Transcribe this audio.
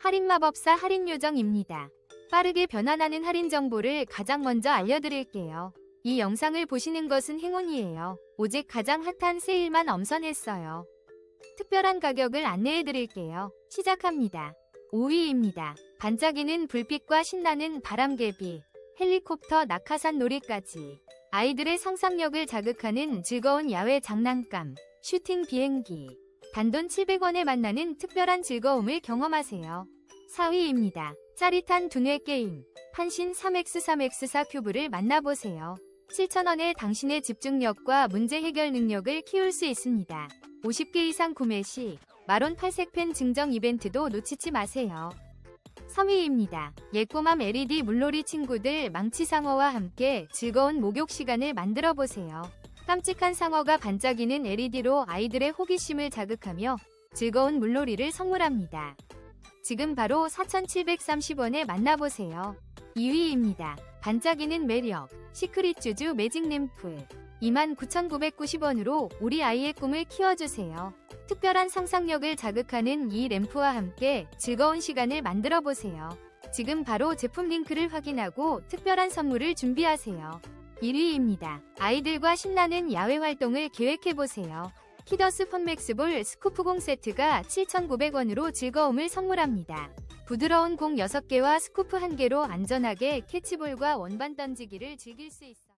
할인마법사 할인요정입니다. 빠르게 변환하는 할인 정보를 가장 먼저 알려드릴게요. 이 영상을 보시는 것은 행운이에요. 오직 가장 핫한 세일만 엄선했어요. 특별한 가격을 안내해드릴게요. 시작합니다. 5위입니다. 반짝이는 불빛과 신나는 바람개비, 헬리콥터 낙하산 놀이까지 아이들의 상상력을 자극하는 즐거운 야외 장난감, 슈팅 비행기, 단돈 700원에 만나는 특별한 즐거움을 경험하세요. 4위입니다. 짜릿한 두뇌 게임, 판신 3x3x4 큐브를 만나보세요. 7,000원에 당신의 집중력과 문제 해결 능력을 키울 수 있습니다. 50개 이상 구매 시 마론 8색펜 증정 이벤트도 놓치지 마세요. 3위입니다. 예꼬맘 LED 물놀이 친구들 망치상어와 함께 즐거운 목욕 시간을 만들어 보세요. 깜찍한 상어가 반짝이는 LED로 아이들의 호기심을 자극하며 즐거운 물놀이를 선물합니다. 지금 바로 4,730원에 만나보세요. 2위입니다. 반짝이는 매력 시크릿 주주 매직 램프 29,990원으로 우리 아이의 꿈을 키워주세요. 특별한 상상력을 자극하는 이 램프와 함께 즐거운 시간을 만들어 보세요. 지금 바로 제품 링크를 확인하고 특별한 선물을 준비하세요. 1위입니다. 아이들과 신나는 야외 활동을 계획해 보세요. 키더스 펀맥스볼 스쿠프공 세트가 7,900원으로 즐거움을 선물합니다. 부드러운 공 6개와 스쿠프 1개로 안전하게 캐치볼과 원반 던지기를 즐길 수 있습니다.